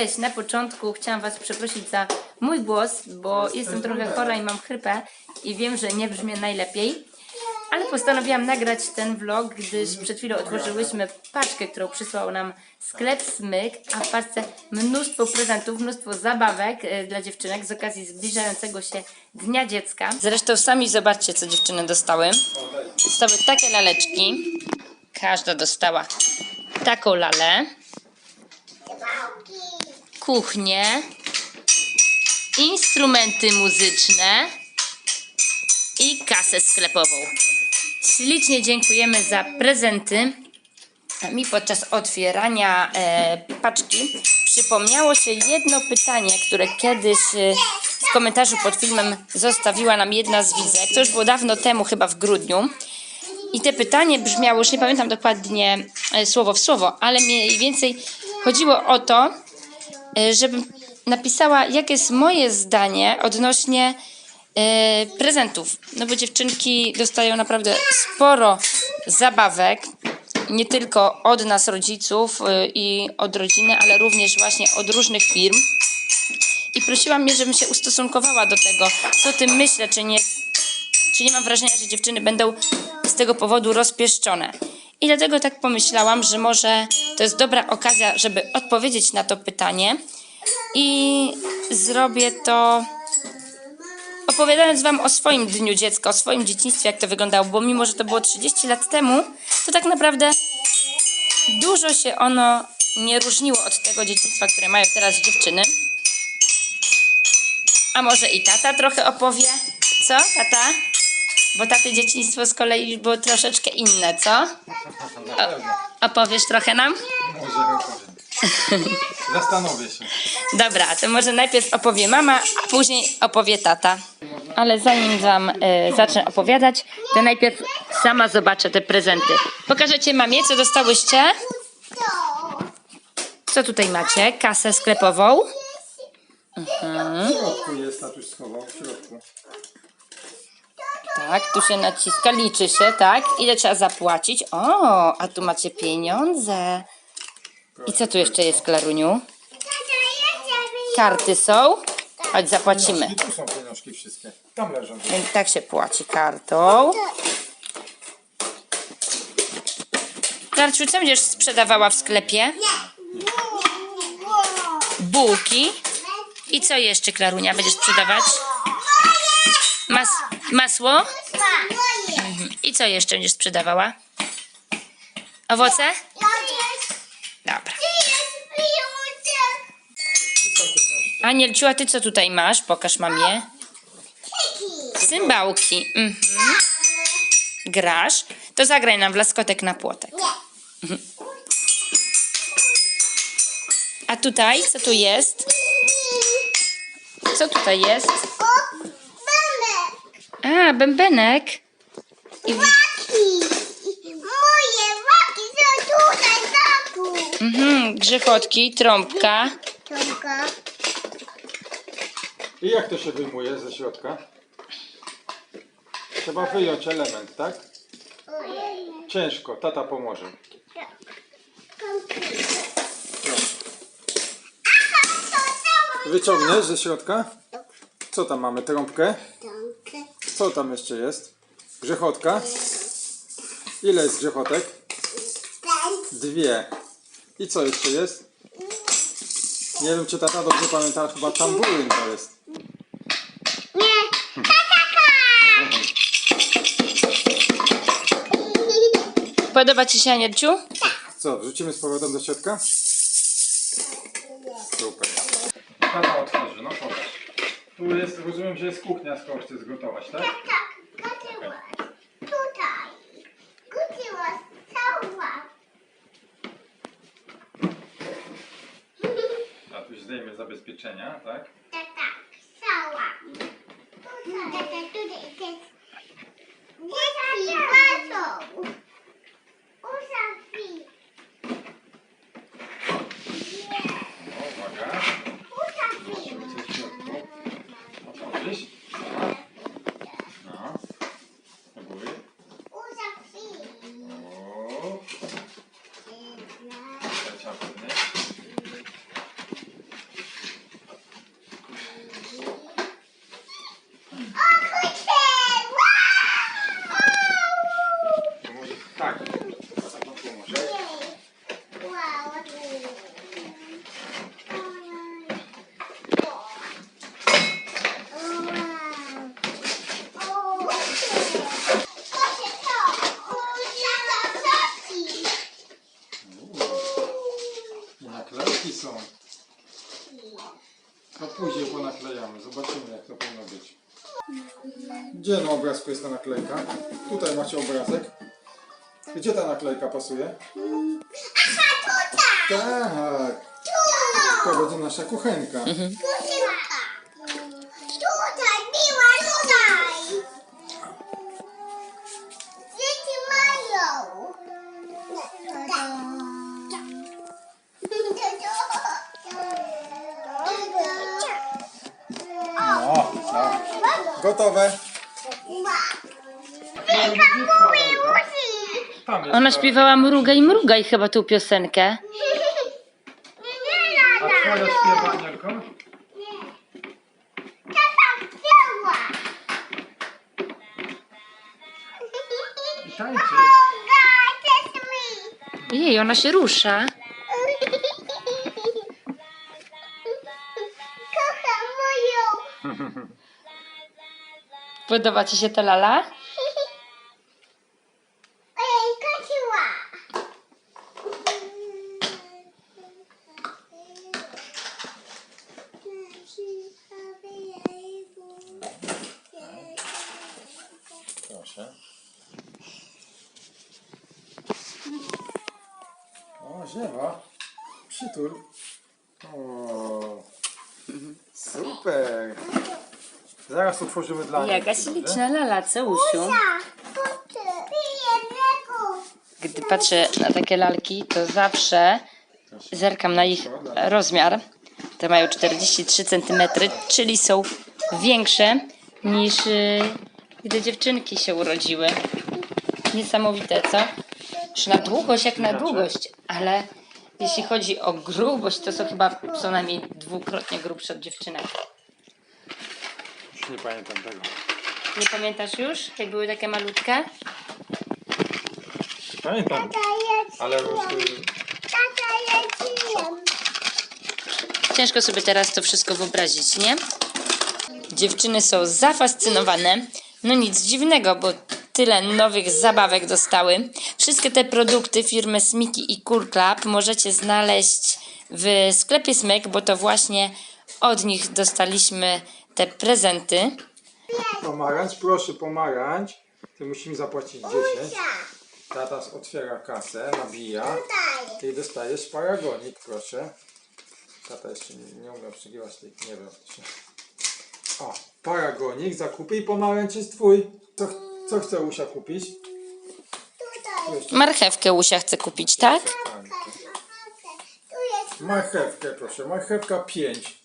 Cześć, na początku chciałam Was przeprosić za mój głos, bo jestem trochę chora i mam chrypę i wiem, że nie brzmię najlepiej. Ale postanowiłam nagrać ten vlog, gdyż przed chwilą otworzyłyśmy paczkę, którą przysłał nam sklep Smyk, a w paczce mnóstwo prezentów, mnóstwo zabawek e, dla dziewczynek z okazji zbliżającego się Dnia Dziecka. Zresztą sami zobaczcie, co dziewczyny dostały. Dostały takie laleczki. Każda dostała taką lalę kuchnię, instrumenty muzyczne i kasę sklepową. Ślicznie dziękujemy za prezenty. Mi podczas otwierania e, paczki przypomniało się jedno pytanie, które kiedyś e, w komentarzu pod filmem zostawiła nam jedna z widzek. To już było dawno temu, chyba w grudniu. I te pytanie brzmiało, już nie pamiętam dokładnie e, słowo w słowo, ale mniej więcej chodziło o to, e, żebym napisała, jakie jest moje zdanie odnośnie e, prezentów. No bo dziewczynki dostają naprawdę sporo zabawek, nie tylko od nas rodziców e, i od rodziny, ale również właśnie od różnych firm. I prosiła mnie, żebym się ustosunkowała do tego, co tym myślę, czy nie czy nie mam wrażenia, że dziewczyny będą z tego powodu rozpieszczone. I dlatego tak pomyślałam, że może to jest dobra okazja, żeby odpowiedzieć na to pytanie. I zrobię to opowiadając Wam o swoim dniu dziecka, o swoim dzieciństwie, jak to wyglądało, bo mimo, że to było 30 lat temu, to tak naprawdę dużo się ono nie różniło od tego dzieciństwa, które mają teraz dziewczyny. A może i tata trochę opowie? Co, tata? Bo taty dzieciństwo z kolei było troszeczkę inne, co? O, opowiesz trochę nam? Może opowiem. Zastanowię się. Dobra, to może najpierw opowie mama, a później opowie tata. Ale zanim wam e, zacznę opowiadać, to najpierw sama zobaczę te prezenty. Pokażecie mamie, co dostałyście? Co tutaj macie? Kasę sklepową. W środku jest, tatuś schował, w środku. Tak, tu się naciska, liczy się, tak? Ile trzeba zapłacić? O, a tu macie pieniądze. I co tu jeszcze jest, Klaruniu? Karty są. Chodź, zapłacimy. Tu są pieniążki wszystkie. Tam leżą. Więc tak się płaci kartą. Karciu, co będziesz sprzedawała w sklepie? Bułki. I co jeszcze, Klarunia, będziesz sprzedawać? Mas masło? Mhm. I co jeszcze będziesz sprzedawała? Owoce? Dobra. Anielciu, a ty co tutaj masz? Pokaż mamie. Cymbałki. Mhm. Grasz? To zagraj nam w laskotek na płotek. Mhm. A tutaj, co tu jest? Co tutaj jest? A, bębenek. I, łapki są tutaj, taku. Mhm, grzechotki, trąbka. Tomka. I jak to się wyjmuje ze środka? Trzeba wyjąć element, tak? Ciężko, tata pomoże. Wyciągniesz ze środka? Co tam mamy? Trąbkę? Co tam jeszcze jest? Grzechotka? Ile jest grzechotek? Dwie. I co jeszcze jest? Nie wiem, czy tata dobrze pamięta, ale chyba tamburyn to jest. Nie. Podoba ci się, Anielciu? Co, wrzucimy z powrotem do środka? Super. Tata otworzy, no pokaż. Tu jest, rozumiem, że jest kuchnia, skoro chcesz zgotować, tak? Tak, kupiła. Tutaj. Kupiła cała. Tatuś Tak, tak. Cała. Tutaj. Tak, tak, tutaj jest. Dzieci bazą. Usafi. No, uwaga. Usafi. Zobaczymy, co w środku. Otworzysz? No. Do góry. Usafi. O, trzecia pewnie. Obrazku jest ta naklejka? Tutaj macie obrazek. Gdzie ta naklejka pasuje? Aha, tutaj! Tak, Tu! to będzie nasza kuchenka. Kuchenka! Tutaj, miła, tutaj! Dzieci mają! No, no. Gotowe. Mówi, musi! Tam jest Ona śpiewała Mrugaj, mrugaj chyba tą piosenkę. Nie A twoja lada! śpiewa, Anielko? Tata chciała! I tańczy. Boga, też mi! Jej, ona się rusza. Kocham moją! Podoba ci się ta lala? Ej, kociła! Proszę. O, ziewa. Przytul. O, super. Zaraz otworzymy dla niej. Jaka śliczna lala, co Usiu? Gdy patrzę na takie lalki, to zawsze zerkam na ich rozmiar. Te mają 43 cm, czyli są większe niż y, gdy dziewczynki się urodziły. Niesamowite, co? Już na długość jak na długość, ale jeśli chodzi o grubość, to są chyba co najmniej dwukrotnie grubsze od dziewczynek. Nie pamiętam tego. Nie pamiętasz już, jak były takie malutkie? Pamiętam. Tata Ale y, Tata Ciężko sobie teraz to wszystko wyobrazić, nie? Dziewczyny są zafascynowane. No nic dziwnego, bo tyle nowych zabawek dostały. Wszystkie te produkty firmy Smiki i Cool Club możecie znaleźć w sklepie Smyk, bo to właśnie od nich dostaliśmy te prezenty. pomarańcz, proszę pomarańcz. Ty musimy zapłacić 10. Tata otwiera kasę, nabija. Tutaj! I dostajesz paragonik, proszę. Tata jeszcze nie, nie umie obsługiwać tej, nie wiem. O, paragonik, zakupy i pomarańcz jest twój. Co, co chce Usia kupić? Marchewkę Usia chce kupić, tak? Marchewkę, proszę. Marchewka 5.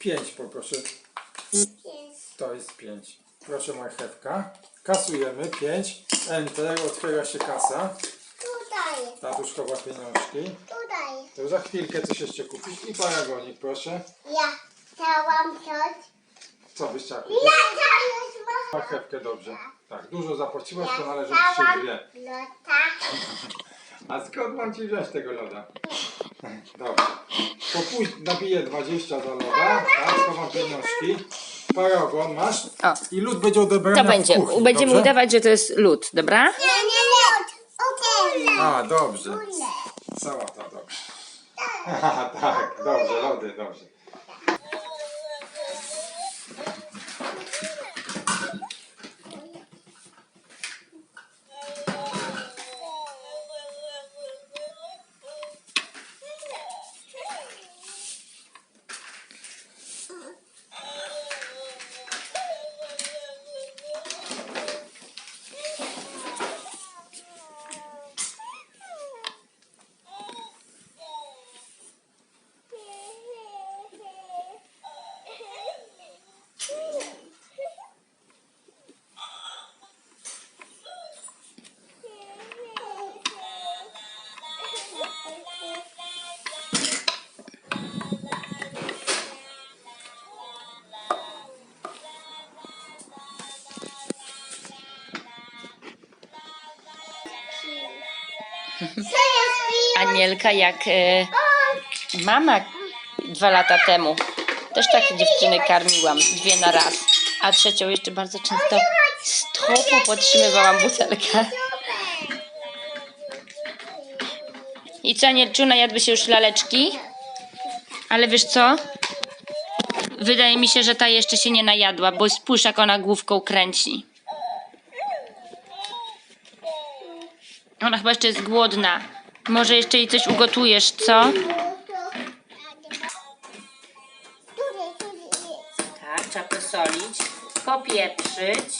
5 poproszę. To jest 5. Proszę marchewka. Kasujemy 5. Enter, otwiera się kasa. Tutaj! Tatuś chowa pieniążki. Tutaj! To za chwilkę coś jeszcze kupić. I paragonik, proszę. Ja chciałam coś. Co byś chciała kupić? Ja chciałam Marchewkę dobrze. Tak, dużo zapłaciłaś, to należy ci się dwie. lota. A skąd mam ci wziąć tego loda? Dobrze. To pójdź, nabiję 20 za loda, tak, schowam pieniążki. Paragon masz O. i lód będzie odebrany To będzie. w kuchni, Będziemy dobrze? udawać, że to jest lód, dobra? Nie, nie, lód. Okej. A, dobrze. Sałata, dobrze. Aha, tak, dobrze, lody, dobrze. Anielka jak e, mama dwa lata temu. Też tak dziewczyny karmiłam, dwie na raz. A trzecią jeszcze bardzo często z topu podtrzymywałam butelkę. I co, Anielczu, najadły się już laleczki? Ale wiesz co? Wydaje mi się, że ta jeszcze się nie najadła, bo spójrz jak ona główką kręci. Ona chyba jeszcze jest głodna. Może jeszcze jej coś ugotujesz, co? Tak, trzeba posolić, popieprzyć,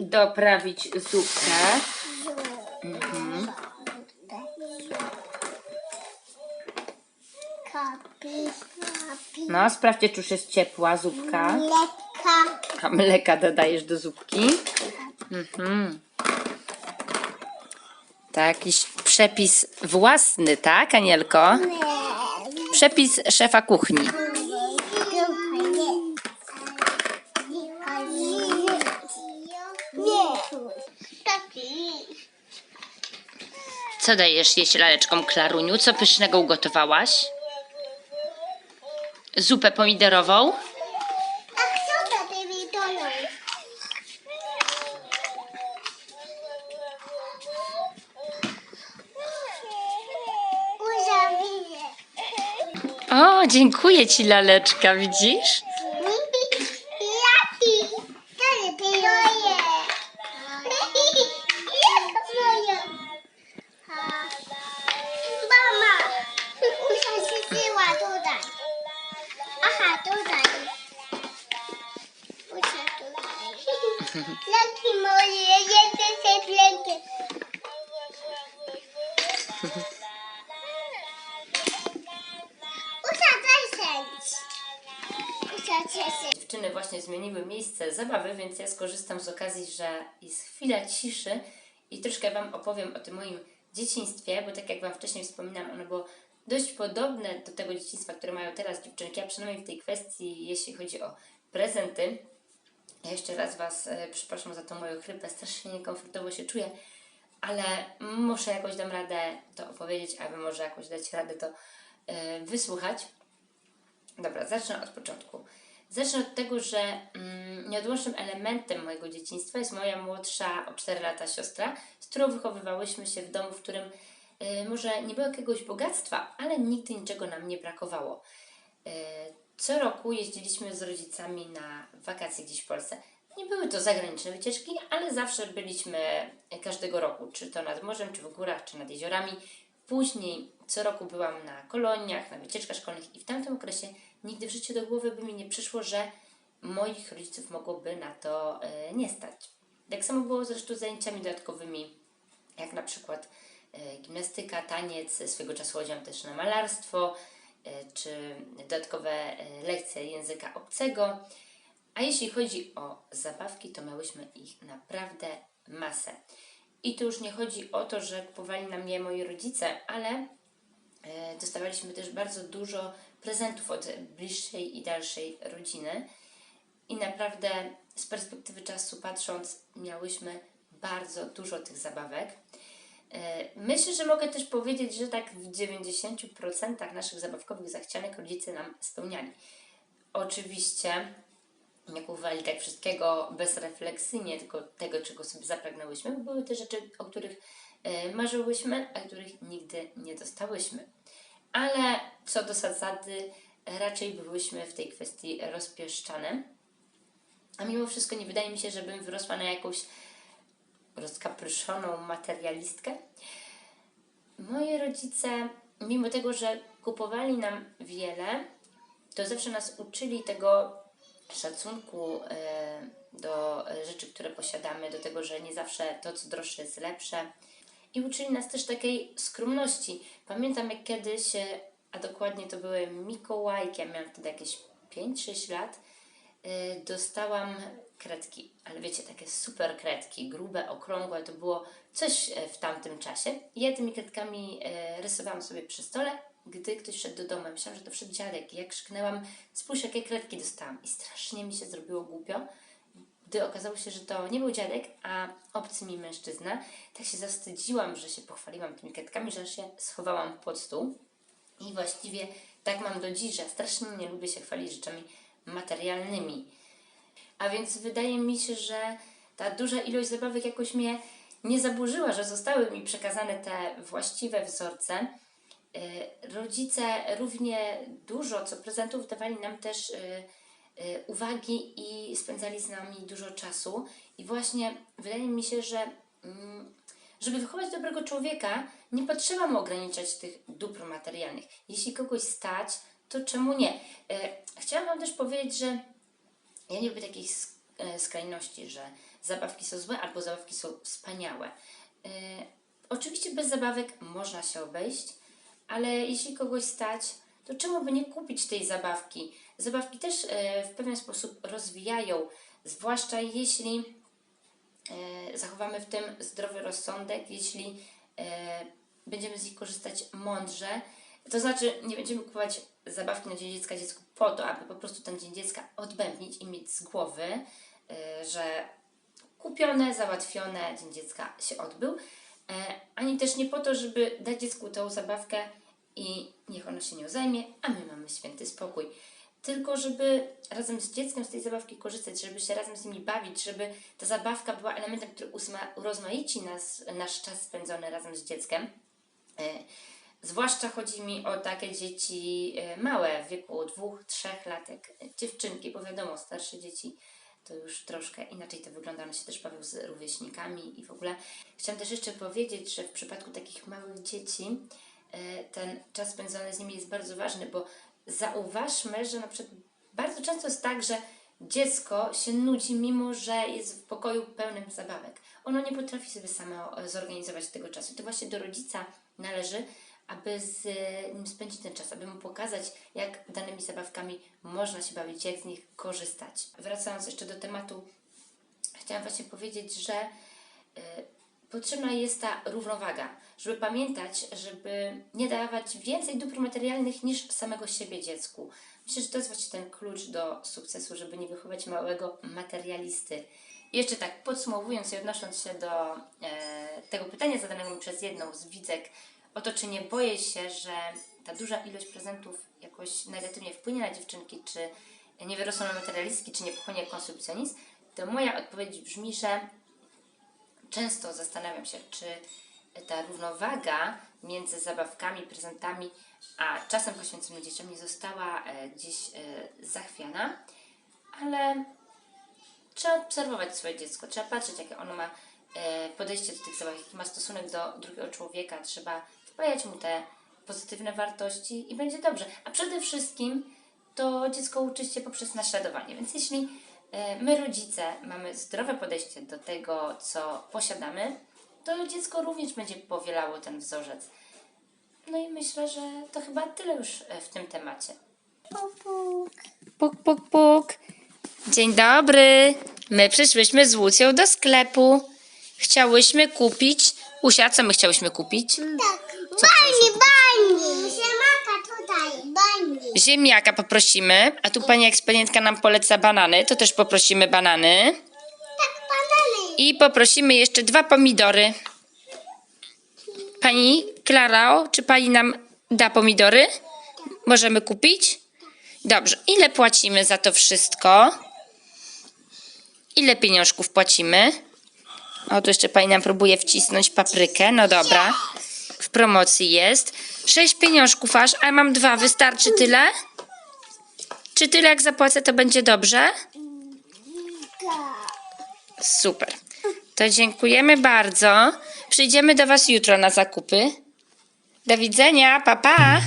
doprawić zupkę. Mhm. No, sprawdźcie, czy już jest ciepła zupka. Mleka. A mleka dodajesz do zupki. Mhm. To jakiś przepis własny, tak, Anielko? Nie. Przepis szefa kuchni. Co dajesz jeść laleczkom Klaruniu? Co pysznego ugotowałaś? Zupę pomidorową? Dziękuję ci laleczka, widzisz? Jaki? To zmieniły miejsce zabawy, więc ja skorzystam z okazji, że jest chwila ciszy i troszkę Wam opowiem o tym moim dzieciństwie, bo tak jak Wam wcześniej wspominam, ono było dość podobne do tego dzieciństwa, które mają teraz dziewczynki, a przynajmniej w tej kwestii, jeśli chodzi o prezenty. Ja jeszcze raz Was e, przepraszam za tą moją chrypę, strasznie niekomfortowo się czuję, ale muszę jakoś dam radę to opowiedzieć, a może jakoś dać radę to e, wysłuchać. Dobra, zacznę od początku. Zacznę od tego, że mm, nieodłącznym elementem mojego dzieciństwa jest moja młodsza o 4 lata siostra, z którą wychowywałyśmy się w domu, w którym y, może nie było jakiegoś bogactwa, ale nigdy niczego nam nie brakowało. Y, co roku jeździliśmy z rodzicami na wakacje gdzieś w Polsce. Nie były to zagraniczne wycieczki, ale zawsze byliśmy każdego roku, czy to nad morzem, czy w górach, czy nad jeziorami. Później co roku byłam na koloniach, na wycieczkach szkolnych i w tamtym okresie nigdy w życiu do głowy by mi nie przyszło, że moich rodziców mogłoby na to e, nie stać. Tak samo było zresztą z zajęciami dodatkowymi, jak na przykład e, gimnastyka, taniec, swego czasu chodziłam też na malarstwo, e, czy dodatkowe lekcje języka obcego. A jeśli chodzi o zabawki, to miałyśmy ich naprawdę masę. I tu już nie chodzi o to, że kupowali nam je moi rodzice, ale dostawaliśmy też bardzo dużo prezentów od bliższej i dalszej rodziny. I naprawdę z perspektywy czasu patrząc, miałyśmy bardzo dużo tych zabawek. E, Myślę, że mogę też powiedzieć, że tak w 90% naszych zabawkowych zachcianek rodzice nam spełniali. Oczywiście nie kupowali tak wszystkiego bezrefleksyjnie, tylko tego, czego sobie zapragnęłyśmy, były te rzeczy, o których e, marzyłyśmy, a których nigdy nie dostałyśmy. Ale co do zasady, raczej byłyśmy w tej kwestii rozpieszczane. A mimo wszystko nie wydaje mi się, żebym wyrosła na jakąś rozkapryszoną materialistkę. Moi rodzice, mimo tego, że kupowali nam wiele, to zawsze nas uczyli tego szacunku e, do rzeczy, które posiadamy, do tego, że nie zawsze to, co droższe, jest lepsze. I uczyli nas też takiej skromności. Pamiętam, jak kiedyś, a dokładnie to były Mikołajki, ja miałam wtedy jakieś 5-6 lat, e, dostałam kredki, ale wiecie, takie super kredki, grube, okrągłe, to było coś e, w tamtym czasie. I ja tymi kredkami e, rysowałam sobie przy stole, gdy ktoś szedł do domu. Myślałam, że to wszedł dziadek. I jak krzyknęłam, spójrz, jakie kredki dostałam. I strasznie mi się zrobiło głupio, gdy okazało się, że to nie był dziadek, a obcy mi mężczyzna. Tak się zawstydziłam, że się pochwaliłam tymi kredkami, że się schowałam pod stół. I właściwie tak mam do dziś, że strasznie nie lubię się chwalić rzeczami materialnymi. A więc wydaje mi się, że ta duża ilość zabawek jakoś mnie nie zaburzyła, że zostały mi przekazane te właściwe wzorce. E, Rodzice równie dużo co prezentów dawali nam też e, uwagi i spędzali z nami dużo czasu. I właśnie wydaje mi się, że mm, żeby wychować dobrego człowieka, nie potrzeba mu ograniczać tych dóbr materialnych. Jeśli kogoś stać, to czemu nie? E, Chciałam Wam też powiedzieć, że ja nie lubię takich e, skrajności, że zabawki są złe albo zabawki są wspaniałe. Oczywiście bez zabawek można się obejść, ale jeśli kogoś stać, to czemu by nie kupić tej zabawki? Zabawki też e, w pewien sposób rozwijają, zwłaszcza jeśli e, zachowamy w tym zdrowy rozsądek, jeśli e, będziemy z nich korzystać mądrze. To znaczy, nie będziemy kupować zabawki na Dzień Dziecka dziecku po to, aby po prostu ten Dzień Dziecka odbębnić i mieć z głowy, że kupione, załatwione, Dzień Dziecka się odbył, ani też nie po to, żeby dać dziecku tą zabawkę i niech ono się nią zajmie, a my mamy święty spokój. Tylko żeby razem z dzieckiem z tej zabawki korzystać, żeby się razem z nimi bawić, żeby ta zabawka była elementem, który urozmaici nas, nasz czas spędzony razem z dzieckiem. E, Zwłaszcza chodzi mi o takie dzieci e, małe, w wieku dwóch, trzech latek, e, dziewczynki, bo wiadomo, starsze dzieci to już troszkę inaczej to wygląda, one się też bawią z rówieśnikami i w ogóle. Chciałam też jeszcze powiedzieć, że w przypadku takich małych dzieci ten czas spędzony z nimi jest bardzo ważny, bo zauważmy, że na przykład bardzo często jest tak, że dziecko się nudzi, mimo że jest w pokoju pełnym zabawek. Ono nie potrafi sobie samo e, zorganizować tego czasu. To właśnie do rodzica należy, aby z nim spędzić ten czas, aby mu pokazać, jak danymi zabawkami można się bawić, jak z nich korzystać. Wracając jeszcze do tematu, chciałam właśnie powiedzieć, że potrzebna jest ta równowaga, żeby pamiętać, żeby nie dawać więcej dóbr materialnych niż samego siebie dziecku. Myślę, że to jest właśnie ten klucz do sukcesu, żeby nie wychować małego materialisty. I jeszcze tak podsumowując i odnosząc się do e, tego pytania zadanego mi przez jedną z widzek, o to, czy nie boję się, że ta duża ilość prezentów jakoś negatywnie wpłynie na dziewczynki, czy nie wyrosną na materialistki, czy nie pochłonie konsumpcjonizm, to moja odpowiedź brzmi, że często zastanawiam się, czy ta równowaga między zabawkami, prezentami, a czasem poświęconym dzieciom nie została e, gdzieś e, zachwiana, ale trzeba obserwować swoje dziecko, trzeba patrzeć, jakie ono ma e, podejście do tych zabawek, jaki ma stosunek do drugiego człowieka, trzeba wpajać mu te pozytywne wartości i będzie dobrze. A przede wszystkim to dziecko uczy się poprzez naśladowanie, więc jeśli my rodzice mamy zdrowe podejście do tego, co posiadamy, to dziecko również będzie powielało ten wzorzec. No i myślę, że to chyba tyle już e, w tym temacie. Pupuk. Puk, puk, puk. Dzień dobry. My przyszłyśmy z Łucją do sklepu. Chciałyśmy kupić. Usia, co my chciałyśmy kupić? Tak. Bani, bani. Ziemniaka poprosimy, a tu pani ekspedientka nam poleca banany, to też poprosimy banany. Tak, banany. I poprosimy jeszcze dwa pomidory. Pani Klarao, czy pani nam da pomidory? Możemy kupić? Dobrze. Ile płacimy za to wszystko? Ile pieniążków płacimy? O, tu jeszcze pani nam próbuje wcisnąć paprykę. No dobra. Promocji jest. Sześć pieniążków aż, a mam dwa. Wystarczy tyle? Czy tyle jak zapłacę, to będzie dobrze? Super. To dziękujemy bardzo. Przyjdziemy do Was jutro na zakupy. Do widzenia, pa pa.